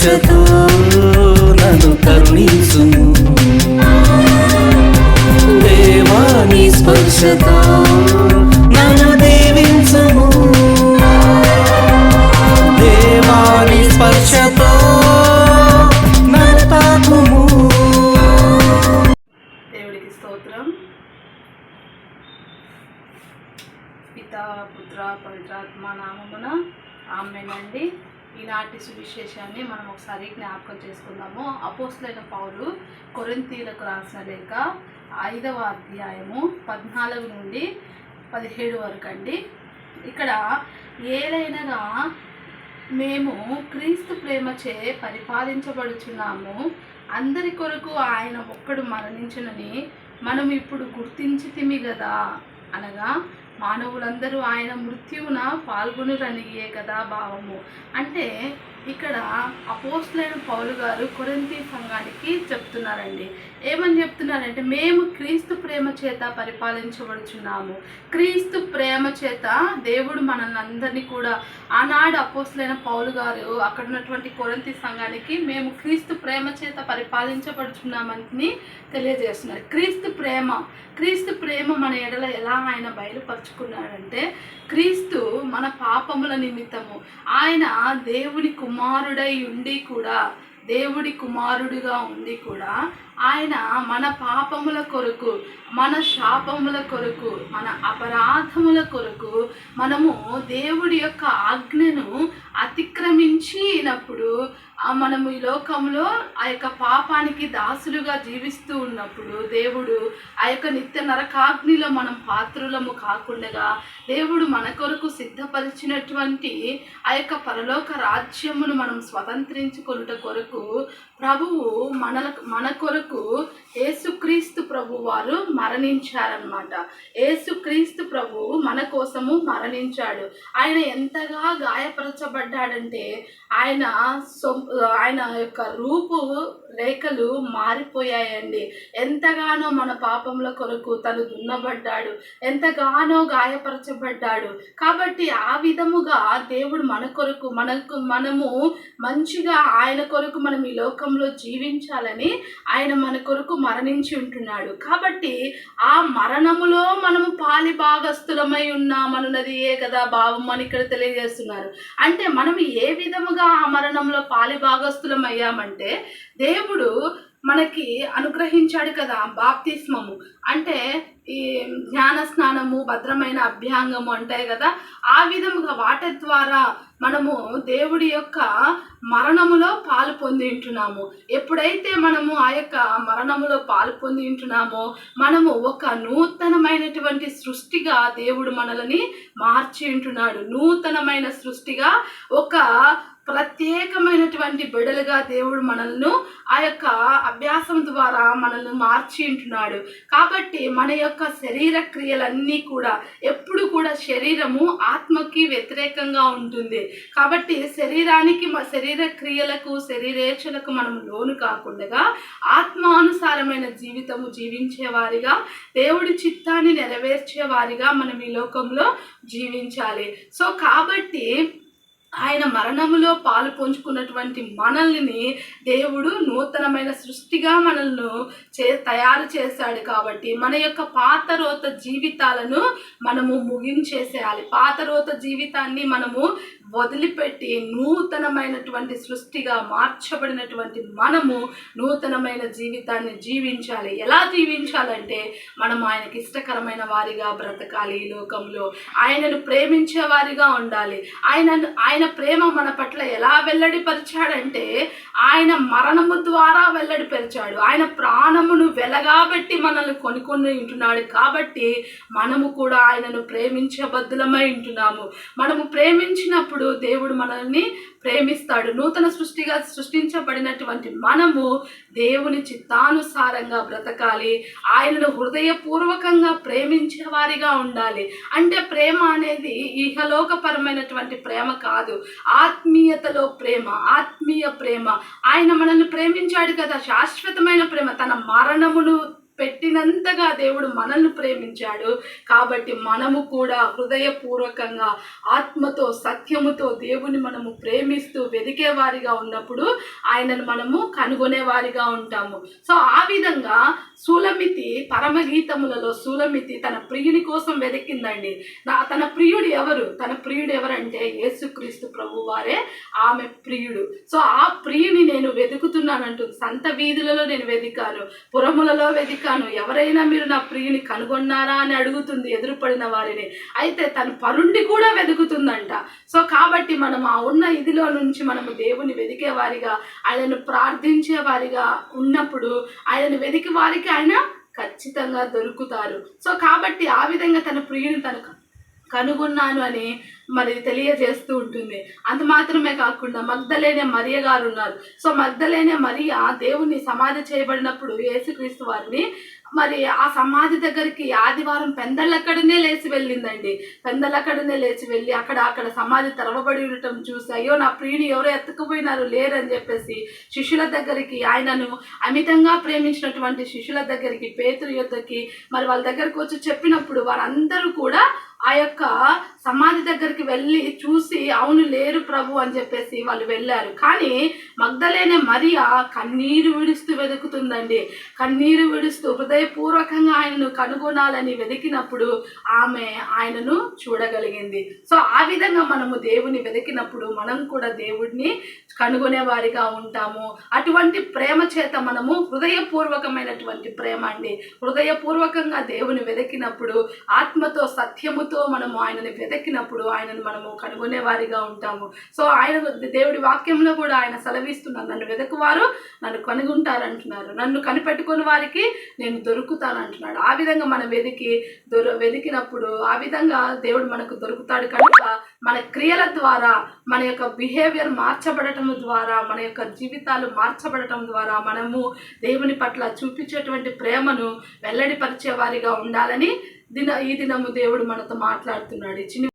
స్పర్శతో నన్ను కరుణించుము. దేవాని స్పర్శతో నన్ను దీవించుము. దేవాని స్పర్శతో నన్ను తాకుము. దేవుడికి స్తోత్రం. పిత పుత్ర పవిత్రాత్మ నామమున ఆమెనండి. ఈనాటి సువిశేషాన్ని మనం ఒకసారి జ్ఞాపకం చేసుకుందాము. అపోస్లైన పౌలు కొరింతీలకు రాసిన లేఖ ఐదవ అధ్యాయము పద్నాలుగు నుండి పదిహేడు వరకు అండి. ఇక్కడ ఏలైనగా మేము క్రీస్తు ప్రేమచే పరిపాలించబడుచున్నాము. అందరి కొరకు ఆయన ఒక్కడు మరణించునని మనం ఇప్పుడు గుర్తించితిమి కదా అనగా మానవులందరూ ఆయన మృత్యువున పాల్గొనురనియే కదా భావము. అంటే ఇక్కడ అపోస్లైన పౌలు గారు కొరంతి సంఘానికి చెప్తున్నారండి. ఏమని చెప్తున్నారంటే మేము క్రీస్తు ప్రేమ చేత పరిపాలించబడుచున్నాము. క్రీస్తు ప్రేమ చేత దేవుడు మనల్ని అందరినీ కూడా ఆనాడు అపోస్లైన పౌలు గారు అక్కడ ఉన్నటువంటి కొరంతి సంఘానికి మేము క్రీస్తు ప్రేమ చేత పరిపాలించబడుచున్నామని తెలియజేస్తున్నారు. క్రీస్తు ప్రేమ క్రీస్తు ప్రేమ మన ఎడల ఎలా ఆయన మార్చుకున్నాడంటే క్రీస్తు మన పాపముల నిమిత్తము. ఆయన దేవుని కుమారుడై ఉండి కూడా దేవుడి కుమారుడిగా ఉండి కూడా ఆయన మన పాపముల కొరకు మన శాపముల కొరకు మన అపరాధముల కొరకు మనము దేవుడి యొక్క ఆజ్ఞను అతిక్రమించినప్పుడు మనము ఈ లోకంలో ఆ యొక్క పాపానికి దాసులుగా జీవిస్తూ ఉన్నప్పుడు దేవుడు ఆ యొక్క నిత్య నరకాగ్నిలో మనం పాత్రులము కాకుండా దేవుడు మన కొరకు సిద్ధపరిచినటువంటి ఆ యొక్క పరలోక రాజ్యమును మనం స్వతంత్రించుకున్నట కొరకు ప్రభువు మన మన కొరకు ఏసుక్రీస్తు ప్రభు వారు మరణించారనమాట ఏసుక్రీస్తు ప్రభు మన కోసము మరణించాడు. ఆయన ఎంతగా గాయపరచబడ్డాడంటే ఆయన సొం ఆయన యొక్క రూపు రేఖలు మారిపోయాయండి. ఎంతగానో మన పాపముల కొరకు తను దున్నబడ్డాడు. ఎంతగానో గాయపరచబడ్డాడు. కాబట్టి ఆ విధముగా దేవుడు మన కొరకు మనకు మనము మంచిగా ఆయన కొరకు మనం ఈ లోకంలో జీవించాలని ఆయన మన కొరకు మరణించి ఉంటున్నాడు. కాబట్టి ఆ మరణములో మనము పాలి భాగస్థులమై ఉన్నామన్నది ఏ కదా భావం అని ఇక్కడ తెలియజేస్తున్నారు. అంటే మనం ఏ విధముగా ఆ మరణంలో పాలి భాగస్థులం అయ్యామంటే దేవుడు మనకి అనుగ్రహించాడు కదా బాప్తిస్మము. అంటే ఈ జ్ఞాన స్నానము భద్రమైన అభ్యాంగము అంటాయి కదా ఆ విధముగా వాటి ద్వారా మనము దేవుడి యొక్క మరణములో పాలు పొంది ఉంటున్నాము. ఎప్పుడైతే మనము ఆ యొక్క మరణములో పాలు పొంది ఉంటున్నామో మనము ఒక నూతనమైనటువంటి సృష్టిగా దేవుడు మనల్ని మార్చి ఉంటున్నాడు. నూతనమైన సృష్టిగా ఒక ప్రత్యేకమైనటువంటి బిడలుగా దేవుడు మనల్ని ఆ యొక్క అభ్యాసం ద్వారా మనల్ని మార్చి ఉంటున్నాడు. కాబట్టి మన యొక్క శరీర క్రియలన్నీ కూడా ఎప్పుడు కూడా శరీరము ఆత్మకి వ్యతిరేకంగా ఉంటుంది. కాబట్టి శరీరానికి మ- శరీర క్రియలకు శరీరేచ్ఛలకు మనం లోను కాకుండా ఆత్మానుసారమైన జీవితము జీవించేవారిగా దేవుడి చిత్తాన్ని నెరవేర్చేవారిగా మనం ఈ లోకంలో జీవించాలి. సో కాబట్టి ఆయన మరణములో పాలు పంచుకున్నటువంటి మనల్ని దేవుడు నూతనమైన సృష్టిగా మనల్ని చే తయారు చేశాడు కాబట్టి మన యొక్క పాత రోత జీవితాలను మనము ముగించేసేయాలి. పాత రోత జీవితాన్ని మనము వదిలిపెట్టి నూతనమైనటువంటి సృష్టిగా మార్చబడినటువంటి మనము నూతనమైన జీవితాన్ని జీవించాలి. ఎలా జీవించాలంటే మనం ఆయనకి ఇష్టకరమైన వారిగా బ్రతకాలి ఈ లోకంలో. ఆయనను ప్రేమించే వారిగా ఉండాలి. ఆయన ఆయన ఆయన ప్రేమ మన పట్ల ఎలా వెల్లడిపరిచాడంటే ఆయన మరణము ద్వారా వెల్లడిపరిచాడు. ఆయన ప్రాణమును వెలగాబెట్టి మనల్ని కొనుక్కొని ఉంటున్నాడు కాబట్టి మనము కూడా ఆయనను ప్రేమించబద్దులమై ఉంటున్నాము. మనము ప్రేమించినప్పుడు దేవుడు మనల్ని ప్రేమిస్తాడు. నూతన సృష్టిగా సృష్టించబడినటువంటి మనము దేవుని చిత్తానుసారంగా బ్రతకాలి. ఆయనను హృదయపూర్వకంగా ప్రేమించే వారిగా ఉండాలి. అంటే ప్రేమ అనేది ఇహలోకపరమైనటువంటి ప్రేమ కాదు. ఆత్మీయతలో ప్రేమ ఆత్మీయ ప్రేమ. ఆయన మనల్ని ప్రేమించాడు కదా శాశ్వతమైన ప్రేమ. తన మరణమును పెట్టినంతగా దేవుడు మనల్ని ప్రేమించాడు. కాబట్టి మనము కూడా హృదయపూర్వకంగా ఆత్మతో సత్యముతో దేవుని మనము ప్రేమిస్తూ వెదికే వారిగా ఉన్నప్పుడు ఆయనను మనము కనుగొనే వారిగా ఉంటాము. సో ఆ విధంగా సూలమితి పరమగీతములలో సూలమితి తన ప్రియుని కోసం వెతికిందండి. నా తన ప్రియుడు ఎవరు? తన ప్రియుడు ఎవరంటే యేసుక్రీస్తు ప్రభు వారే ఆమె ప్రియుడు. సో ఆ ప్రియుని నేను వెతుకుతున్నానంటుంది సంత వీధులలో నేను వెతికాను పురములలో వెతికాను ఎవరైనా మీరు నా ప్రియుని కనుగొన్నారా అని అడుగుతుంది ఎదురుపడిన వారిని. అయితే తన పరుండి కూడా వెతుకుతుందంట. సో కాబట్టి మనం ఆ ఉన్న ఇదిలో నుంచి మనము దేవుని వెదికే వారిగా ఆయనను ప్రార్థించే వారిగా ఉన్నప్పుడు ఆయనను వెతికి వారికి ఆయన ఖచ్చితంగా దొరుకుతారు. సో కాబట్టి ఆ విధంగా తన ప్రియుని తనకు కనుగొన్నాను అని మరి తెలియజేస్తూ ఉంటుంది. అంత మాత్రమే కాకుండా మగ్ధలేనే మరియ గారు ఉన్నారు. సో మగ్ధలేనే మరియ దేవుని సమాధి చేయబడినప్పుడు యేసుక్రీస్తు వారిని మరి ఆ సమాధి దగ్గరికి ఆదివారం పెందలక్కడనే లేచి వెళ్ళిందండి. పెందలక్కడనే లేచి వెళ్ళి అక్కడ అక్కడ సమాధి తెరవబడి ఉండటం చూసి అయ్యో నా ప్రియుని ఎవరో ఎత్తుకుపోయినారు లేరని చెప్పేసి శిష్యుల దగ్గరికి ఆయనను అమితంగా ప్రేమించినటువంటి శిష్యుల దగ్గరికి పేతురు యొద్దకి మరి వాళ్ళ దగ్గరకు వచ్చి చెప్పినప్పుడు వారందరూ కూడా ఆ యొక్క సమాధి దగ్గరికి వెళ్ళి చూసి అవును లేరు ప్రభు అని చెప్పేసి వాళ్ళు వెళ్ళారు. కానీ మగ్ధలేనే మరియా కన్నీరు విడుస్తూ వెతుకుతుందండి. కన్నీరు విడుస్తూ హృదయపూర్వకంగా ఆయనను కనుగొనాలని వెతికినప్పుడు ఆమె ఆయనను చూడగలిగింది. సో ఆ విధంగా మనము దేవుని వెతికినప్పుడు మనం కూడా దేవుడిని కనుగొనే వారిగా ఉంటాము. అటువంటి ప్రేమ చేత మనము హృదయపూర్వకమైనటువంటి ప్రేమ అండి. హృదయపూర్వకంగా దేవుని వెతికినప్పుడు ఆత్మతో సత్యము సత్యముతో మనము ఆయనని వెతికినప్పుడు ఆయనను మనము కనుగొనే వారిగా ఉంటాము. సో ఆయన దేవుడి వాక్యంలో కూడా ఆయన సెలవిస్తున్నారు. నన్ను వెతకువారు నన్ను కనుగొంటారు అంటున్నారు నన్ను కనిపెట్టుకుని వారికి నేను దొరుకుతాను అంటున్నాడు ఆ విధంగా మనం వెతికి దొర వెతికినప్పుడు ఆ విధంగా దేవుడు మనకు దొరుకుతాడు కనుక మన క్రియల ద్వారా మన యొక్క బిహేవియర్ మార్చబడటం ద్వారా మన యొక్క జీవితాలు మార్చబడటం ద్వారా మనము దేవుని పట్ల చూపించేటువంటి ప్రేమను వెల్లడిపరిచే వారిగా ఉండాలని దిన ఈ దినము దేవుడు మనతో మాట్లాడుతున్నాడు. ఈ చిన్న